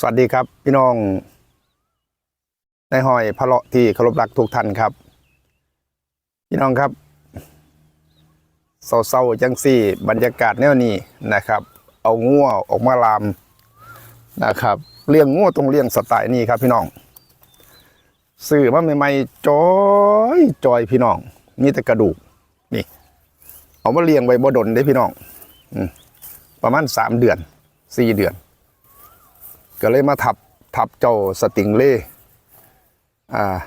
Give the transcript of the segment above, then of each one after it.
สวัสดีครับพี่น้องในหอยพระเลาะที่เคารพรักทุกท่านครับ พี่น้องครับเศร้าๆจังสี่ บรรยากาศแนวนี้นะครับ เอางัวออกมาลามนะครับเลี้ยงงัวตรงเลี้ยงสไตล์นี้ครับ พี่น้องซื้อมาใหม่ๆจอยจอยพี่น้องมีแต่กระดูกนี่ เอามาเลี้ยงไว้บ่ดนได้พี่น้องอประมาณสามเดือนสี่เดือน ก็เลยมาทับทับเจ้าสติงเล่อ่า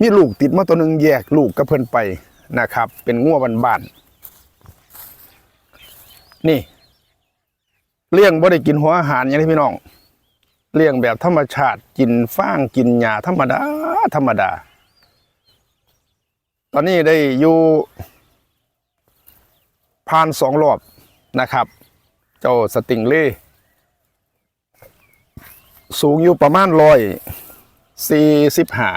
มีลูกติดมาตัวหนึ่งแยกลูกกับเพิ่นไปนะครับ เป็นงัวบ้านนี่เลี้ยงบ่ได้กินหัวอาหารอย่างที่พี่น้อง เลี้ยงแบบธรรมชาติกินฟางกินหญ้าธรรมดา ธรรมดา ตอนนี้ได้อยู่ผ่านสองรอบนะครับ เจ้าสติงเล่ สูงอยู่ประมาณร้อยสี่สิบห้า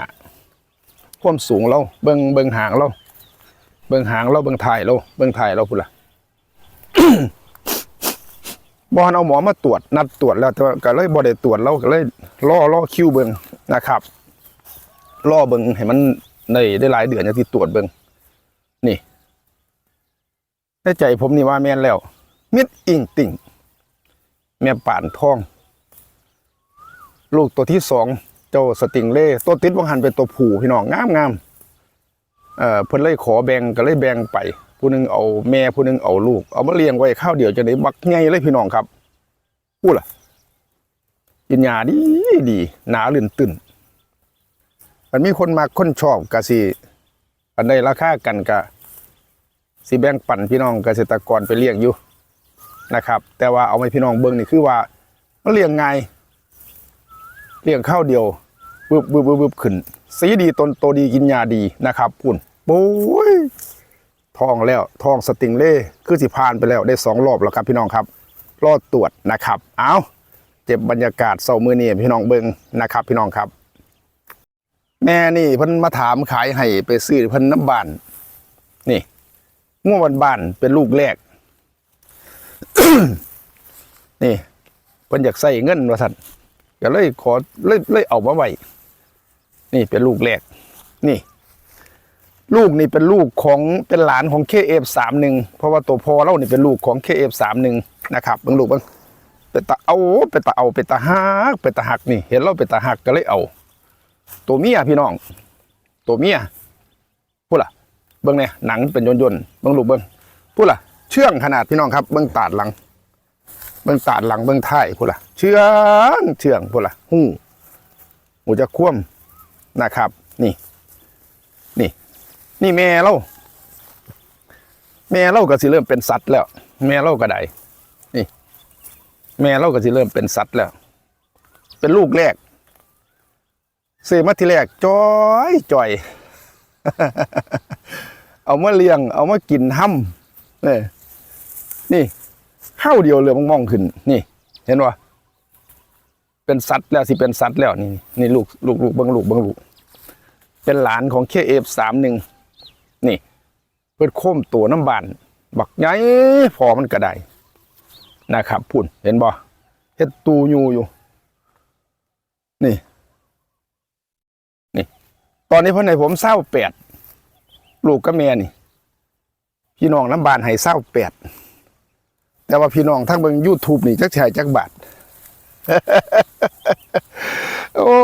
ความสูงเราเบิงเบิงหางเราเบิงหางเราเบิงถ่ายเราเบิงถ่ายเราพุ่นละบอลเอาหมอมาตรวจนัดตรวจแล้วแต่ก็เลยบอได้ตรวจเราก็เลยล่อล่อคิวเบิงนะครับล่อเบิงให้มันได้ได้หลายเดือนอย่างที่ตรวจเบิงนี่ในใจผมนี่ว่าแม่นแล้วมิดอิงติ่งแม่ป่านทอง ลูกตัวที่สองเจ้าสติงเล่ตัวติดวังหันเป็นตัวผู้พี่น้องงามงามเอ่อเพิ่นเลยขอแบ่งก็เลยแบ่งไป ผู้หนึงเอาแม่ผู้หนึงเอาลูก เอามาเลี้ยงไว้ข้าวเดียวจะได้บักใหญ่เลยพี่น้องครับพูดล่ะกินยาดีดีหนาลื่นตื่นมันมีคนมาคนชอบกะสิอันใดราคากันกะสิแบ่งปั่นพี่น้องเกษตรกรไปเลี้ยงอยู่นะครับ แต่ว่าเอาไว้พี่น้องเบิ่งนี่คือว่ามันเลี้ยงไง เลี้ยงข้าวเดียวบึบบึบบึบขึ้น สีดีตนโตดีกินยาดีนะครับปุ่นโอ้ยทองแล้วทองสติงเล่คือสิพานไปแล้วได้สองรอบแล้วครับพี่น้องครับรอดตรวจนะครับ เอาเจ็บบรรยากาศเสาร์มือนี่พี่น้องเบิงนะครับ พี่น้องครับ แม่นี่เพิ่นมาถามขายให้ไปซื้อเพิ่นน้ำบานนี่ง่วงบานๆเป็นลูกแรกนี่เพิ่นอยากใส่เงินว่าสั่น ก็เลยขอเลยเลยเอามาไว้นี่เป็นลูกแรก นี่ ลูกนี่เป็นลูกของเป็นหลานของ KF31 เพราะว่าตัวพ่อเรานี่เป็นลูกของ KF31 นะครับบิ่งลูกบิ่งเป็นตาเอาเป็นตาเอาเป็นตาหักเป็นตาหักนี่ เห็นเราเป็นตาหักก็เลยเอา ตัวเมียพี่น้อง ตัวเมียพูดล่ะเบิ่งเนี่ยหนังเป็นยนๆเบิ่งลูกเบิ่งพูดล่ะเชื่องขนาดพี่น้องครับ เบิ่งตาดหลัง เบื้องตาดหลังเบื้องท้ายพูดละเชื่องเชื่องพูดละหูหูจะคว่ำนะครับ นี่ นี่ นี่แม่เราแม่เราก็สิเริ่มเป็นสัตว์แล้ว แม่เราก็ได้นี่ แม่เราก็สิเริ่มเป็นสัตว์แล้ว เป็นลูกแรกซื้อมาทีแรกจอยจอย เอามาเลี้ยง เอามากินห้ำนี่นี่ ข้าวเดียวเหลือมองๆขึ้น นี่ เห็นว่าเป็นสัตว์แล้วสิเป็นสัตว์แล้วนี่นี่ลูกลูกลูกเบิ้งลูกเบิ้งลูก เป็นหลานของเคเอฟสามหนึ่งนี่ เพื่อโค้มตัวน้ำบานบักใหญ่พอมันกระไดนะครับพุ่นเห็นบ่เฮ็ดตูยูอยู่นี่นี่ตอนนี้พ่อในผมเศร้าแปดลูกกับแม่นี่ พี่น้องน้ำบานให้เศร้าแปด แต่ว่าพี่น้องทั้งเบิ่ง YouTube นี่จักแชร์จักบาทโอ้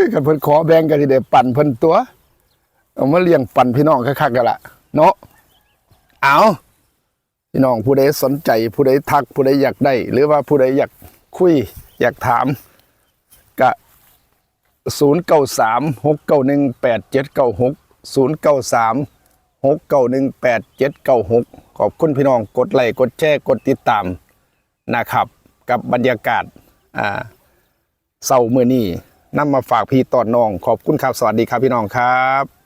ยกันเพิ่นขอแบ่งกันสิได้ปั่นเพิ่นตัว เอามาเลี้ยงปั่นพี่น้องคักๆกันละเนาะเอาพี่น้องผู้ใดสนใจ ผู้ใดทักผู้ใดอยากได้ หรือว่าผู้ใดอยากคุย อยากถามก็ศูนย์เก้าสามหกเก้าหนึ่งแปดเจ็ดเก้าหกศูนย์เก้าสามหกเก้าหนึ่งแปดเจ็ดเก้าหก ขอบคุณพี่น้องกดไลค์กดแชร์กดติดตามนะครับ กับบรรยากาศอ่าเศร้ามือนี้นำมาฝากพี่ตอนน้อง ขอบคุณครับสวัสดีครับพี่น้องครับ